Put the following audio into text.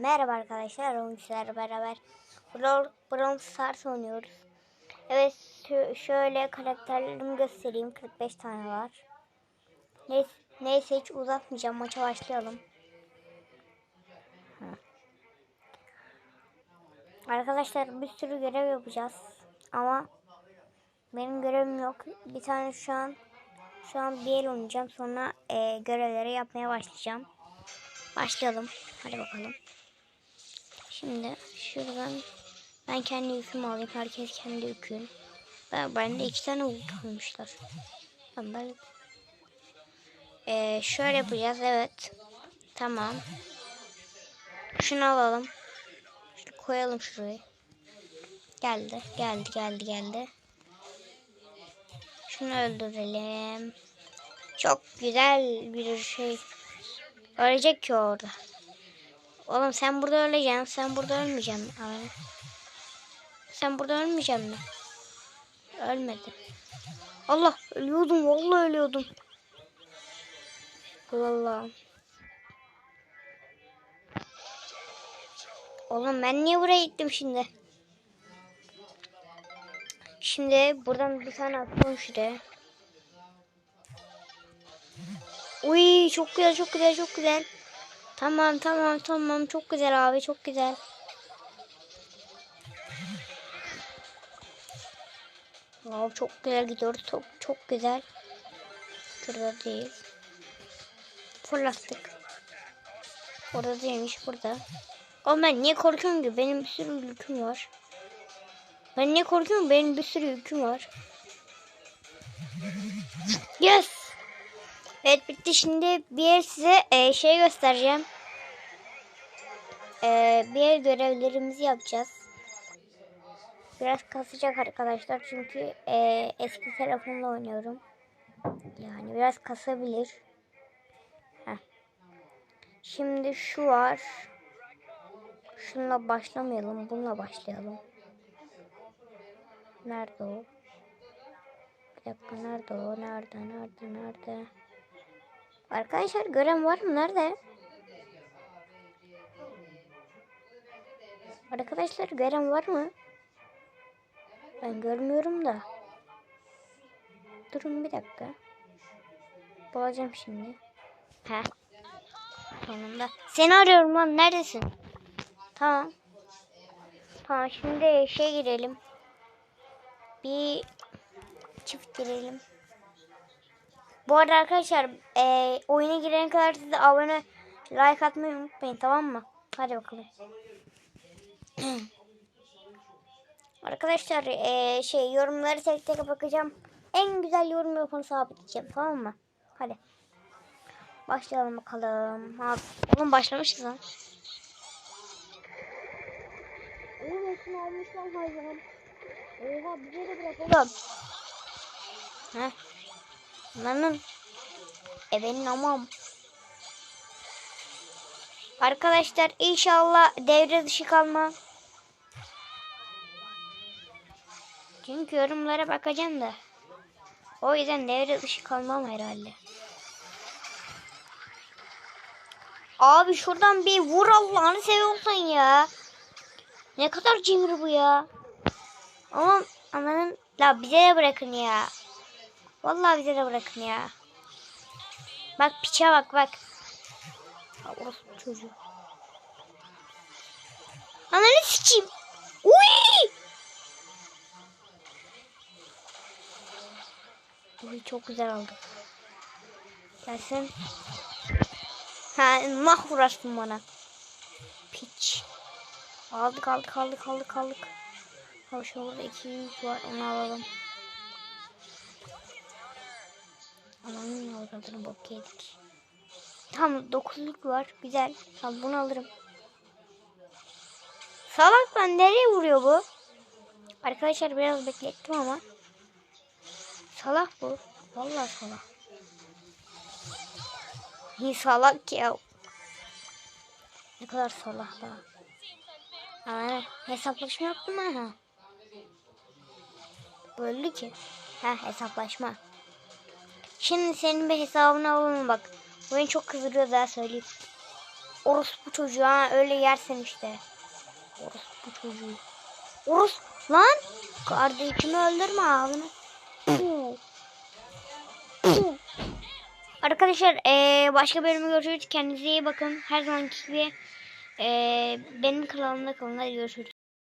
Merhaba arkadaşlar, oyuncular beraber Brawl, Stars oynuyoruz. Evet, şö- şöyle karakterlerimi göstereyim. 45 tane var. Neyse, neyse hiç uzatmayacağım. Maça başlayalım. Arkadaşlar bir sürü görev yapacağız. Ama benim görevim yok. Bir tane şu an şu an bir el oynayacağım. Sonra e, görevleri yapmaya başlayacağım. Başlayalım. Hadi bakalım. Şimdi şuradan ben kendi yükümü alayım. Herkes kendi yükünü. Ben, bende iki tane koymuşlar. Ben, ben... Ee, şöyle yapacağız. Evet. Tamam. Şunu alalım. Şunu koyalım şuraya. Geldi. Geldi. Geldi. Geldi. Şunu öldürelim. Çok güzel bir şey. Ölecek ki orada. Oğlum sen burada öleceksin. Sen burada ölmeyeceksin. Abi. Sen burada ölmeyeceksin mi? Ölmedi. Allah ölüyordum. Vallahi ölüyordum. Vallahi. Oğlum ben niye buraya gittim şimdi? Şimdi buradan bir tane atalım şuraya. Uy çok güzel çok güzel çok güzel. Tamam tamam tamam çok güzel abi çok güzel. Wow, çok güzel gidiyor çok çok güzel. Şurada değil. Fırlattık. Orada değilmiş burada. Oğlum ben niye korkuyorum ki? Benim bir sürü yüküm var. Ben niye korkuyorum? Benim bir sürü yüküm var. Yes. Evet bitti. Şimdi bir size e, şey göstereceğim. E, bir görevlerimizi yapacağız. Biraz kasacak arkadaşlar çünkü e, eski telefonla oynuyorum. Yani biraz kasabilir. Heh. Şimdi şu var. Şununla başlamayalım. Bununla başlayalım. Nerede o? Bir dakika nerede o? Nerede? Nerede? Nerede? Arkadaşlar gören var mı? Nerede? Arkadaşlar gören var mı? Ben görmüyorum da. Durun bir dakika. Bulacağım şimdi. He. Sonunda. Seni arıyorum lan. Neredesin? Tamam. Tamam şimdi şey girelim. Bir çift girelim. Bu arada arkadaşlar e, oyuna girene kadar siz de abone like atmayı unutmayın tamam mı? Hadi bakalım. arkadaşlar e, şey yorumları tek tek bakacağım. En güzel yorum yapanı sabitleyeceğim tamam mı? Hadi. Başlayalım bakalım. Ha, oğlum başlamışız lan. Oğlum hepsini almışlar hayvan. Oha bize de bırak oğlum. Heh. Lanın. E benim amam. Arkadaşlar inşallah devre dışı kalma. Çünkü yorumlara bakacağım da. O yüzden devre dışı kalmam herhalde. Abi şuradan bir vur Allah'ını seviyorsan ya. Ne kadar cimri bu ya. Ama ananın la bize de bırakın ya. Vallahi bize de bırakın ya. Bak piçe bak bak. Orası çocuğu. Ananı sikeyim. Uy! Uy çok güzel oldu. Gelsin. Ha nah uğraştın bana. Piç. Aldık aldık aldık aldık aldık. Burada iki yük var onu alalım. Alanın avradını bok yedik. Tamam dokuzluk var. Güzel. Tamam bunu alırım. Salak lan nereye vuruyor bu? Arkadaşlar biraz beklettim ama. Salak bu. Vallahi salak. İyi salak ya. Ne kadar salak da. Aa, hesaplaşma yaptım ha. Böldü ki. Ha hesaplaşma. Şimdi senin bir hesabını alalım bak. Bu beni çok kızdırıyor daha söyleyeyim. Orospu çocuğu ha öyle yersin işte. Orospu çocuğu. Oros lan kardeşimi öldürme ağzını. Arkadaşlar eee, başka bölümü görüşürüz. Kendinize iyi bakın. Her zamanki gibi eee, benim kanalımda kalın. Hadi görüşürüz.